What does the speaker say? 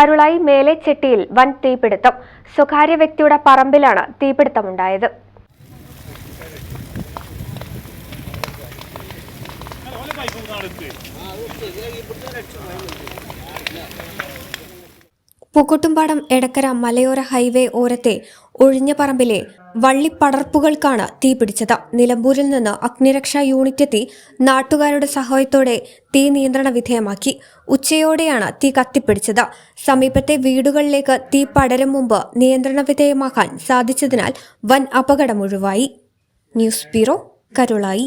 കരുളായി മേലെച്ചെട്ടിയിൽ വൻ തീപിടുത്തം. സ്വകാര്യ വ്യക്തിയുടെ പറമ്പിലാണ് തീപിടുത്തമുണ്ടായത്. പൂക്കോട്ടുംപാടം എടക്കര മലയോര ഹൈവേ ഓരത്തെ ഒഴിഞ്ഞ പറമ്പിലെ വള്ളിപ്പടർപ്പുകൾക്കാണ് തീപിടിച്ചത്. നിലമ്പൂരിൽ നിന്ന് അഗ്നിരക്ഷാ യൂണിറ്റ് എത്തി നാട്ടുകാരുടെ സഹായത്തോടെ തീ നിയന്ത്രണ വിധേയമാക്കി. ഉച്ചയോടെയാണ് തീ കത്തിപ്പിടിച്ചത്. സമീപത്തെ വീടുകളിലേക്ക് തീ പടരും മുമ്പ് നിയന്ത്രണ വിധേയമാക്കാൻ സാധിച്ചതിനാൽ വൻ അപകടമൊഴിവായി news bureau Karulayi.